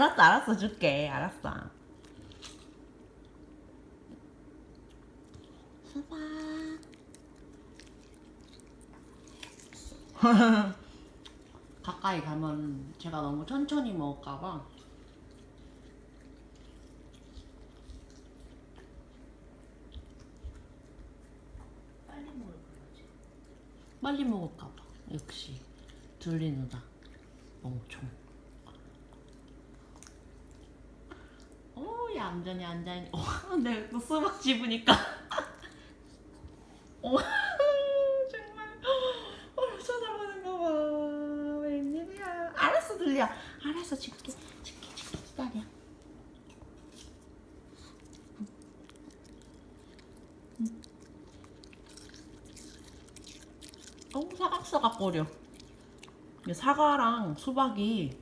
알았어, 알았어, 줄게. 알았어. 수박. 가까이 가면 제가 너무 천천히 먹을까봐. 빨리 먹을 거지. 빨리 먹을까봐. 역시 둘리 누나. 멍청. 오, 얌전히 앉아있. 어, 내가 또 수박 집으니까. 오, 정말. 어, 쳐다보는 거 봐. 웬일이야. 알았어, 둘리야. 알았어, 줄게. 줄게, 줄게. 기다려. 어, 사각사각거려. 사과랑 수박이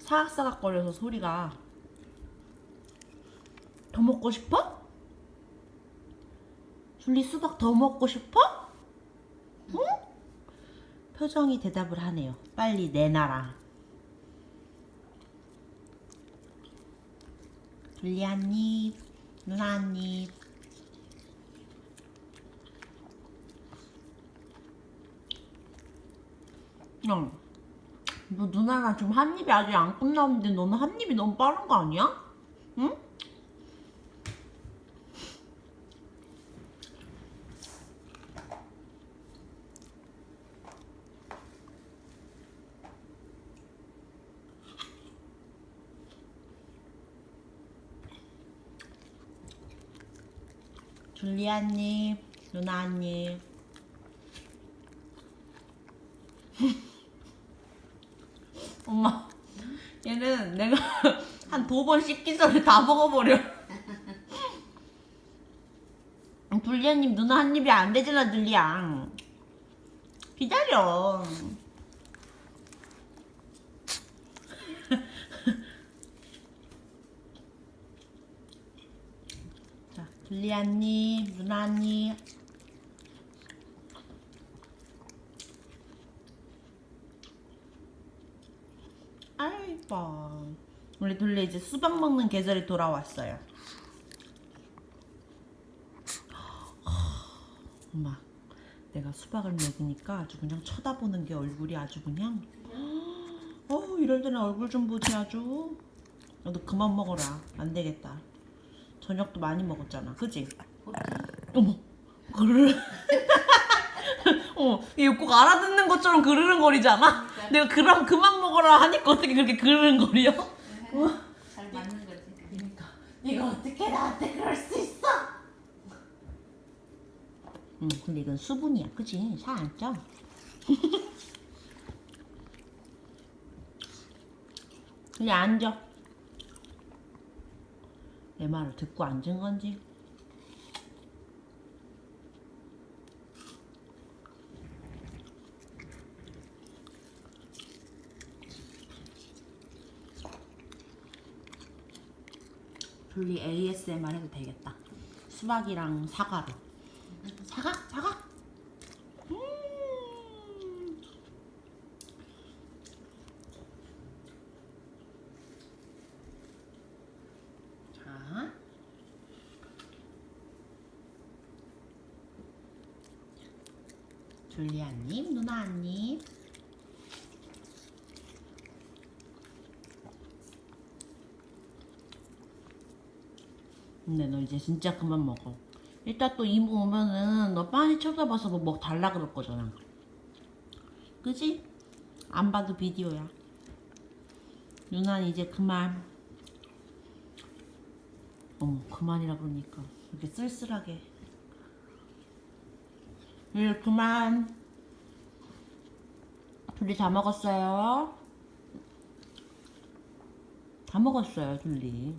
사각사각거려서 소리가 더 먹고 싶어? 줄리 수박 더 먹고 싶어? 응? 표정이 대답을 하네요. 빨리 내놔라. 줄리 한 입, 누나 한 입. 응. 너 누나랑 지금 한 입이 아직 안 끝났는데 너는 한 입이 너무 빠른 거 아니야? 응? 줄리 한 입, 누나 한 입. 엄마, 얘는 내가 한 두번 씻기 전에 다 먹어버려. 둘리아님 누나 한 입이 안 되잖아, 둘리야. 기다려. 둘리아님, 누나 한 입. 아이 이뻐 우리 둘리 이제 수박 먹는 계절이 돌아왔어요. 엄마 내가 수박을 먹이니까 아주 그냥 쳐다보는 게 얼굴이 아주 그냥. 어 이럴 때는 얼굴 좀 보지 아주. 너도 그만 먹어라. 안 되겠다 저녁도 많이 먹었잖아 그지? 어머 그르르 어, 이거 꼭 알아듣는 것처럼 그르릉거리잖아 내가 그럼 그만 먹어라 하니까 어떻게 그렇게 그르릉거려? 잘 맞는 거지. 그러니까 네가 어떻게 나한테 그럴 수 있어? 응, 근데 이건 수분이야, 그지? 살 안 쪄. 그냥 앉아. 내 말을 듣고 앉은 건지. 둘리 ASMR 해도 되겠다. 수박이랑 사과로. 사과? 사과? 줄리 한 입, 누나 한 입. 근데 너 이제 진짜 그만 먹어. 이따 또 이모 오면은 너 빤히 쳐다봐서 뭐먹 달라 그럴 거잖아. 그지? 안 봐도 비디오야. 누나는 이제 그만. 어머, 그만이라 그러니까. 이렇게 쓸쓸하게. 일 그만. 둘이 다 먹었어요. 다 먹었어요, 둘리.